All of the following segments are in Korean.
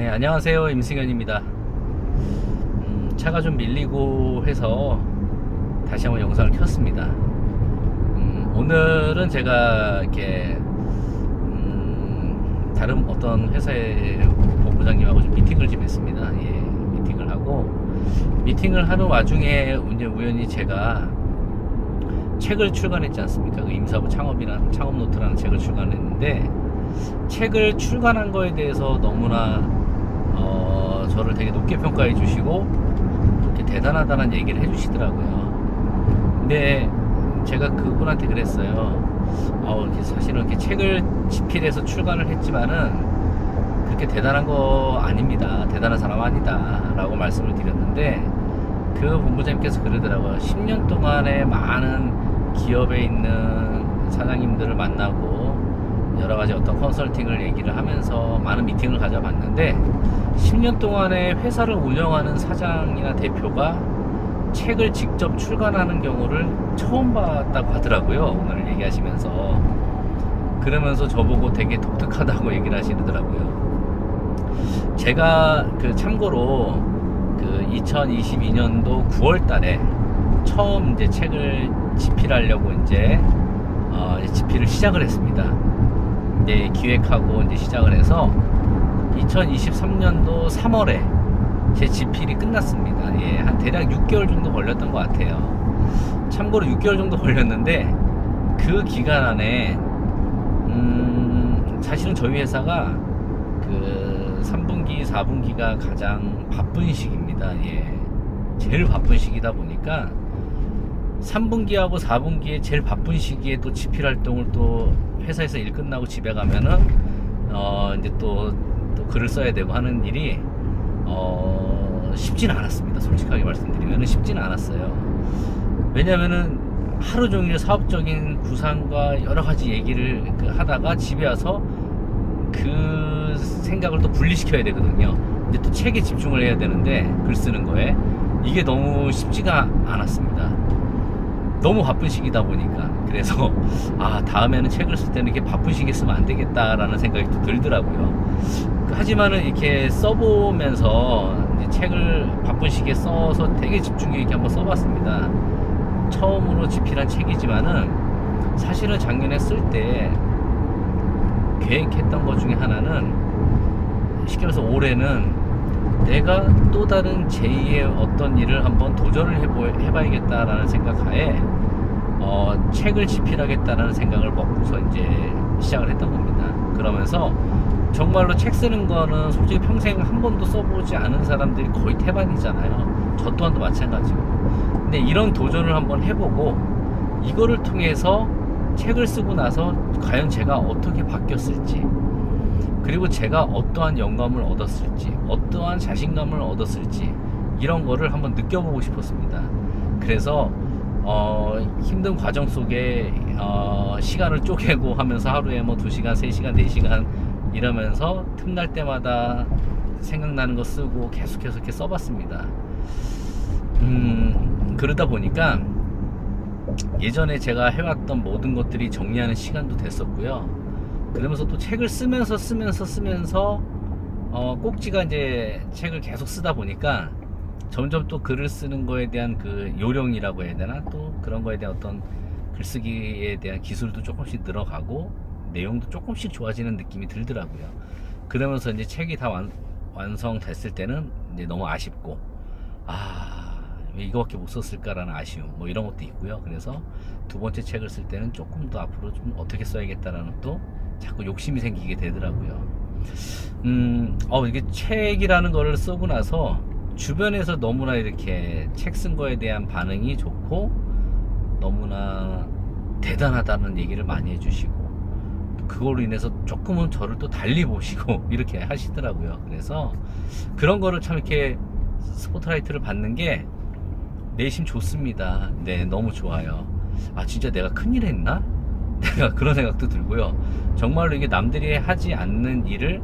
네, 안녕하세요. 임승현입니다. 음, 차가 좀 밀리고 해서 다시 한번 영상을 켰습니다. 음, 오늘은 제가 이렇게 음, 다른 어떤 회사의 본부장님하고 좀 미팅을 좀 했습니다. 예, 미팅을 하고 미팅을 하는 와중에 우연히 제가 책을 출간했지 않습니까? 그 임사부 창업이라는 창업 노트라는 책을 출간했는데 책을 출간한 거에 대해서 너무나 어, 저를 되게 높게 평가해 주시고 이렇게 대단하다는 얘기를 해 주시더라고요. 근데 제가 그분한테 그랬어요. 어, 사실은 이렇게 책을 집필해서 출간을 했지만은 그렇게 대단한 거 아닙니다. 대단한 사람 아니다. 라고 말씀을 드렸는데 그 본부장님께서 그러더라고요. 10년 동안에 많은 기업에 있는 사장님들을 만나고 여러 가지 어떤 컨설팅을 얘기를 하면서 많은 미팅을 가져봤는데 10년 동안에 회사를 운영하는 사장이나 대표가 책을 직접 출간하는 경우를 처음 봤다고 하더라고요. 오늘 얘기하시면서 그러면서 저보고 되게 독특하다고 얘기를 하시더라고요. 제가 그 참고로 그 2022년도 9월 달에 처음 이제 책을 집필하려고 이제 어, 집필을 시작을 했습니다. 이제 기획하고 이제 시작을 해서 2023년도 3월에 제 집필이 끝났습니다. 예, 한 대략 6개월 정도 걸렸던 것 같아요. 참고로 6개월 정도 걸렸는데 그 기간 안에 음, 사실은 저희 회사가 그 3분기, 4분기가 가장 바쁜 시기입니다. 예. 제일 바쁜 시기다 보니까 3분기하고 4분기에 제일 바쁜 시기에 또 집필 활동을 또 회사에서 일 끝나고 집에 가면은 어 이제 또, 또 글을 써야 되고 하는 일이 어 쉽지는 않았습니다. 솔직하게 말씀드리면 쉽지는 않았어요. 왜냐면은 하루 종일 사업적인 구상과 여러 가지 얘기를 그 하다가 집에 와서 그 생각을 또 분리시켜야 되거든요. 이제 또 책에 집중을 해야 되는데 글 쓰는 거에 이게 너무 쉽지가 않았습니다. 너무 바쁜 시기다 보니까 그래서 아 다음에는 책을 쓸 때는 이렇게 바쁜 시기에 쓰면 안 되겠다라는 생각이 또 들더라고요. 하지만은 이렇게 써보면서 책을 바쁜 시기에 써서 되게 집중력 있게 한번 써봤습니다. 처음으로 집필한 책이지만은 사실은 작년에 쓸 때 계획했던 것 중에 하나는 쉽게 말해서 올해는 내가 또 다른 제2의 어떤 일을 한번 도전을 해보, 해봐야겠다라는 생각하에 어, 책을 집필하겠다라는 생각을 먹고서 이제 시작을 했던 겁니다. 그러면서 정말로 책 쓰는 거는 솔직히 평생 한 번도 써보지 않은 사람들이 거의 태반이잖아요. 저 또한도 마찬가지고. 근데 이런 도전을 한번 해보고 이거를 통해서 책을 쓰고 나서 과연 제가 어떻게 바뀌었을지 그리고 제가 어떠한 영감을 얻었을지 어떠한 자신감을 얻었을지 이런 거를 한번 느껴보고 싶었습니다. 그래서 어, 힘든 과정 속에 어, 시간을 쪼개고 하면서 하루에 뭐 2시간, 3시간, 4시간 이러면서 틈날 때마다 생각나는 거 쓰고 계속해서 이렇게 써봤습니다. 음, 그러다 보니까 예전에 제가 해왔던 모든 것들이 정리하는 시간도 됐었고요. 그러면서 또 책을 쓰면서 쓰면서 쓰면서 어, 꼭지가 이제 책을 계속 쓰다 보니까 점점 또 글을 쓰는 거에 대한 그 요령이라고 해야 되나 또 그런 거에 대한 어떤 글쓰기에 대한 기술도 조금씩 늘어가고 내용도 조금씩 좋아지는 느낌이 들더라고요. 그러면서 이제 책이 다 완, 완성됐을 때는 이제 너무 아쉽고 아, 왜 이거밖에 못 썼을까라는 아쉬움 뭐 이런 것도 있고요. 그래서 두 번째 책을 쓸 때는 조금 더 앞으로 좀 어떻게 써야겠다라는 또 자꾸 욕심이 생기게 되더라고요. 음, 어, 이게 책이라는 거를 쓰고 나서 주변에서 너무나 이렇게 책 쓴 거에 대한 반응이 좋고 너무나 대단하다는 얘기를 많이 해주시고 그걸로 인해서 조금은 저를 또 달리 보시고 이렇게 하시더라고요. 그래서 그런 거를 참 이렇게 스포트라이트를 받는 게 내심 좋습니다. 네, 너무 좋아요. 아, 진짜 내가 큰일 했나? 내가 그런 생각도 들고요. 정말로 이게 남들이 하지 않는 일을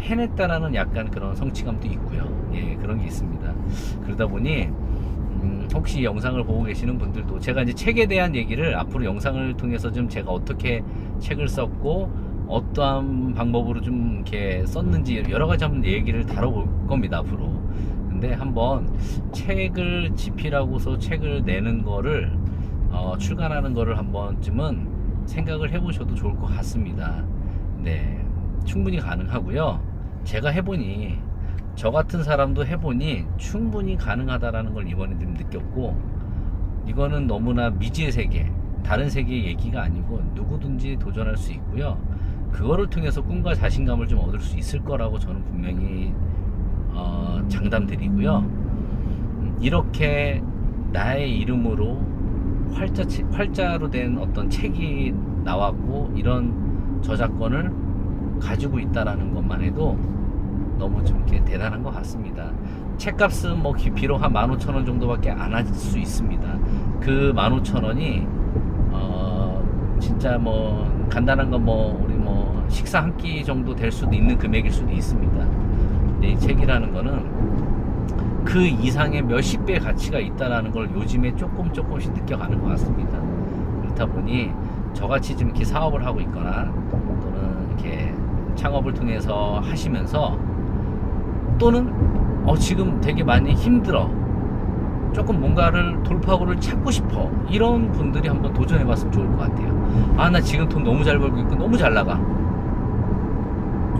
해냈다라는 약간 그런 성취감도 있고요. 예, 그런 게 있습니다. 그러다 보니 음, 혹시 이 영상을 보고 계시는 분들도 제가 이제 책에 대한 얘기를 앞으로 영상을 통해서 좀 제가 어떻게 책을 썼고 어떠한 방법으로 좀 이렇게 썼는지 여러 가지 한번 얘기를 다뤄볼 겁니다 앞으로. 근데 한번 책을 집필하고서 책을 내는 거를 어, 출간하는 거를 한 번쯤은 생각을 해보셔도 좋을 것 같습니다. 네, 충분히 가능하고요. 제가 해보니 저 같은 사람도 해보니 충분히 가능하다라는 걸 이번에 좀 느꼈고 이거는 너무나 미지의 세계, 다른 세계의 얘기가 아니고 누구든지 도전할 수 있고요. 그거를 통해서 꿈과 자신감을 좀 얻을 수 있을 거라고 저는 분명히 어, 장담드리고요. 음, 이렇게 나의 이름으로 활자, 활자로 된 어떤 책이 나왔고 이런 저작권을 가지고 있다라는 것만 해도 너무 좀 이렇게 대단한 것 같습니다. 책값은 뭐 기- 비록 한 15,000원 정도밖에 안 할 수 있습니다. 그 15,000원이 어 진짜 뭐 간단한 거뭐 우리 뭐 식사 한 끼 정도 될 수도 있는 금액일 수도 있습니다. 근데 이 책이라는 거는 그 이상의 몇십 배 가치가 있다라는 걸 요즘에 조금 조금씩 느껴가는 것 같습니다. 그렇다 보니 저같이 좀 이렇게 사업을 하고 있거나 또는 이렇게 창업을 통해서 하시면서 또는 어, 지금 되게 많이 힘들어. 조금 뭔가를 돌파구를 찾고 싶어. 이런 분들이 한번 도전해 봤으면 좋을 것 같아요. 아, 나 지금 돈 너무 잘 벌고 있고 너무 잘 나가.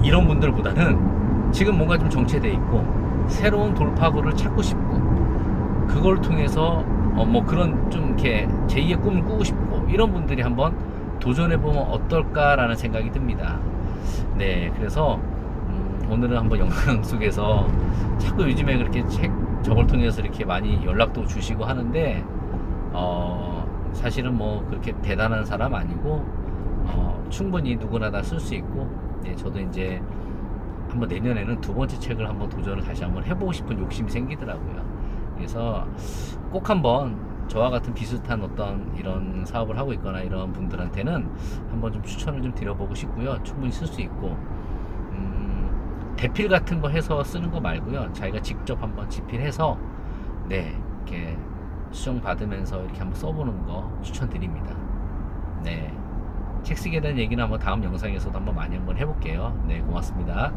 이런 분들보다는 지금 뭔가 좀 정체돼 있고 새로운 돌파구를 찾고 싶고 그걸 통해서 어, 뭐 그런 좀 이렇게 제2의 꿈을 꾸고 싶고 이런 분들이 한번 도전해 보면 어떨까라는 생각이 듭니다. 네, 그래서 음, 오늘은 한번 영상 속에서 자꾸 요즘에 그렇게 책 저걸 통해서 이렇게 많이 연락도 주시고 하는데 어, 사실은 뭐 그렇게 대단한 사람 아니고 어, 충분히 누구나 다 쓸 수 있고 네, 저도 이제 한번 내년에는 두 번째 책을 한번 도전을 다시 한번 해보고 싶은 욕심이 생기더라고요. 그래서 꼭 한번 저와 같은 비슷한 어떤 이런 사업을 하고 있거나 이런 분들한테는 한번 좀 추천을 좀 드려보고 싶고요. 충분히 쓸 수 있고 음, 대필 같은 거 해서 쓰는 거 말고요. 자기가 직접 한번 집필해서 네 이렇게 수정 받으면서 이렇게 한번 써보는 거 추천드립니다. 네. 책 쓰기에 대한 얘기는 한번 다음 영상에서도 한번 많이 한번 해볼게요. 네, 고맙습니다.